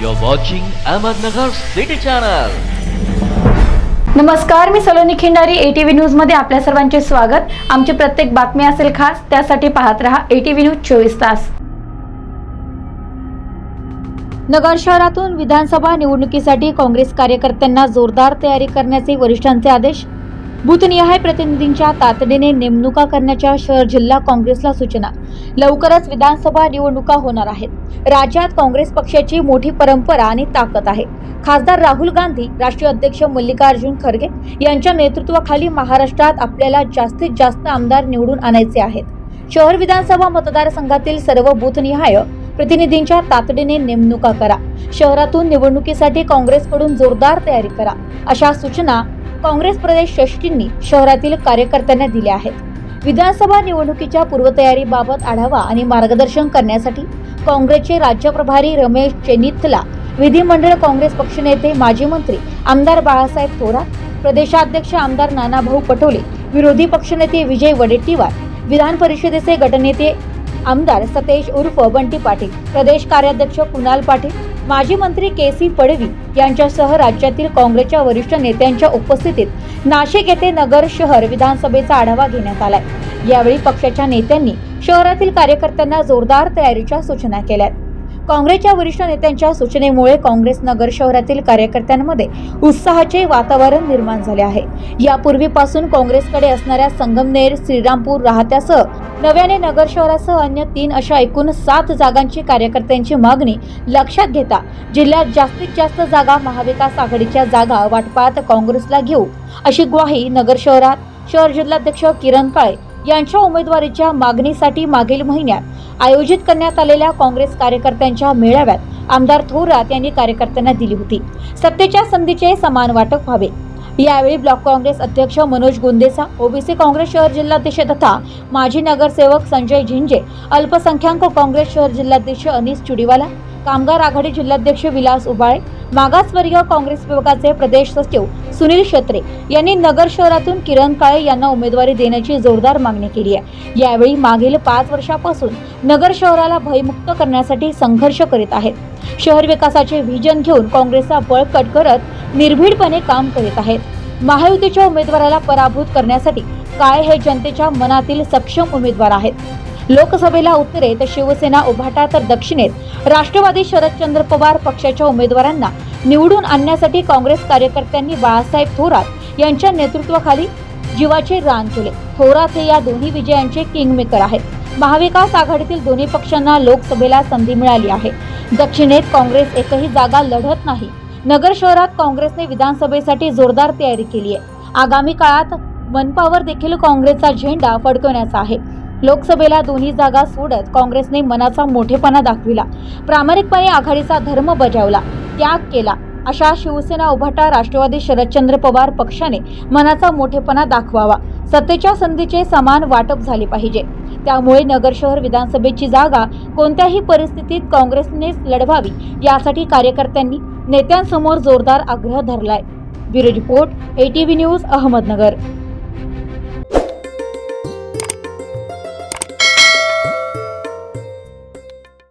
You're watching Ahmednagar City Channel. नमस्कार मी Saloni Khindari ATV न्यूजमध्ये आपल्या सर्वांचे स्वागत. आमची प्रत्येक बातमी असेल खास त्यासाठी पाहत रहा एटीव्ही न्यूज चोवीस तास. नगर शहरातून विधानसभा निवडणुकीसाठी काँग्रेस कार्यकर्त्यांना जोरदार तयारी करण्याचे वरिष्ठांचे आदेश. बूथनिहाय प्रतिनिधींच्या तातडीने नेमणुका करण्याच्या शहर जिल्हा काँग्रेसला सूचना. लवकरच विधानसभा निवडणुका होणार आहेत. राज्यात काँग्रेस पक्षाची मोठी परंपरा आणि ताकद आहे. खासदार राहुल गांधी राष्ट्रीय अध्यक्ष मल्लिकार्जुन खरगे यांच्या नेतृत्वाखाली महाराष्ट्रात आपल्याला जास्तीत जास्त आमदार निवडून आणायचे आहेत. शहर विधानसभा मतदारसंघातील सर्व बूथनिहाय प्रतिनिधींच्या तातडीने नेमणुका करा. शहरातून निवडणुकीसाठी काँग्रेसकडून जोरदार तयारी करा. अशा सूचना काँग्रेस प्रदेश षष्टींनी शहरातील कार्यकर्त्यांना दिल्या आहेत. विधानसभा निवडणुकीच्या पूर्वतयारीबाबत आढावा आणि मार्गदर्शन करण्यासाठी काँग्रेसचे राज्य प्रभारी रमेश चेनिथला विधिमंडळ काँग्रेस पक्षनेते माजी मंत्री आमदार बाळासाहेब थोरात प्रदेशाध्यक्ष आमदार नानाभाऊ पटोले विरोधी पक्षनेते विजय वडेट्टीवार विधान परिषदेचे गटनेते आमदार सतेज उर्फ बंटी पाटील प्रदेश कार्याध्यक्ष कुणाल पाटील माजी मंत्री के सी पडवी यांच्यासह राज्यातील काँग्रेसच्या वरिष्ठ नेत्यांच्या उपस्थितीत नाशिक येथे नगर शहर विधानसभेचा आढावा घेण्यात आलाय. यावेळी पक्षाच्या नेत्यांनी शहरातील कार्यकर्त्यांना जोरदार तयारीच्या सूचना केल्या काँग्रेसच्या वरिष्ठ नेत्यांच्या सूचनेमुळे काँग्रेस नगर शहरातील कार्यकर्त्यांमध्ये उत्साहाचे वातावरण निर्माण झाले आहे. यापूर्वीपासून काँग्रेसकडे असणाऱ्या संगमनेर श्रीरामपूर राहत्यासह नव्याने नगर शहरासह अन्य तीन अशा एकूण सात जागांची कार्यकर्त्यांची मागणी लक्षात घेता जिल्ह्यात जास्तीत जास्त जागा महाविकास आघाडीच्या जागा वाटपात काँग्रेसला घेऊ अशी ग्वाही नगर शहरात शहर जिल्हाध्यक्ष किरण काळे यांच्या उमेदवारीच्या मागणीसाठी मागील महिन्यात आयोजित करण्यात आलेल्या काँग्रेस कार्यकर्त्यांच्या मेळाव्यात आमदार थोरात यांनी कार्यकर्त्यांना दिली होती. सत्तेच्या संधीचे समान वाटप व्हावे. यावेळी ब्लॉक काँग्रेस अध्यक्ष मनोज गुंदेसा ओबीसी काँग्रेस शहर जिल्हाध्यक्ष तथा माजी नगरसेवक संजय झिंजे अल्पसंख्याक काँग्रेस शहर जिल्हाध्यक्ष अनिस चुडीवाला कामगार आघाडी जिल्हाध्यक्ष विलास उबाळे मागासवर्गीय काँग्रेस विभागाचे प्रदेश सचिव सुनील शेत्रे यांनी नगर शहरातून किरण काळे यांना उमेदवारी देण्याची जोरदार मागणी केली आहे. यावेळी मागील पाच वर्षापासून नगर शहराला भयमुक्त करण्यासाठी संघर्ष करीत आहेत. शहर विकासाचे व्हिजन घेऊन काँग्रेसचा बळकट करत निर्भीडपणे काम करीत आहेत. महायुतीच्या उमेदवाराला पराभूत करण्यासाठी काळे हे जनतेच्या मनातील सक्षम उमेदवार आहेत. लोकसभेला उत्तरेत शिवसेना उभाटा तर दक्षिणेत. राष्ट्रवादी शरदचंद्र पवार पक्षाच्या उमेदवारांना निवडून आणण्यासाठी काँग्रेस कार्यकर्त्यांनी बाळासाहेब थोरात यांच्या नेतृत्वाखाली जीवाचे रान केले. थोरात हे या दोन्ही विजयांचे किंगमेकर आहेत. महाविकास आघाडीतील दोन्ही पक्षांना लोकसभेला संधी मिळाली आहे. दक्षिणेत काँग्रेस एकही जागा लढत नाही. नगर शहरात काँग्रेसने विधानसभेसाठी जोरदार तयारी केली आहे. आगामी काळात मनपावर देखील काँग्रेसचा झेंडा फडकवण्याचा आहे. लोकसभेला दोन्ही जागा सोडत काँग्रेसने मनाचा मोठेपणा दाखविला. प्रामाणिकपणे आघाडीचा धर्म बजावला. त्याग केला. अशा शिवसेना उभाटा राष्ट्रवादी शरदचंद्र पवार पक्षाने मनाचा मोठेपणा दाखवावा. सत्तेच्या संधीचे समान वाटप झाले पाहिजे. त्यामुळे नगर शहर विधानसभेची जागा कोणत्याही परिस्थितीत काँग्रेसनेच लढवावी यासाठी कार्यकर्त्यांनी नेत्यांसमोर जोरदार आग्रह धरलाय. Bureau report ATV news Ahmednagar.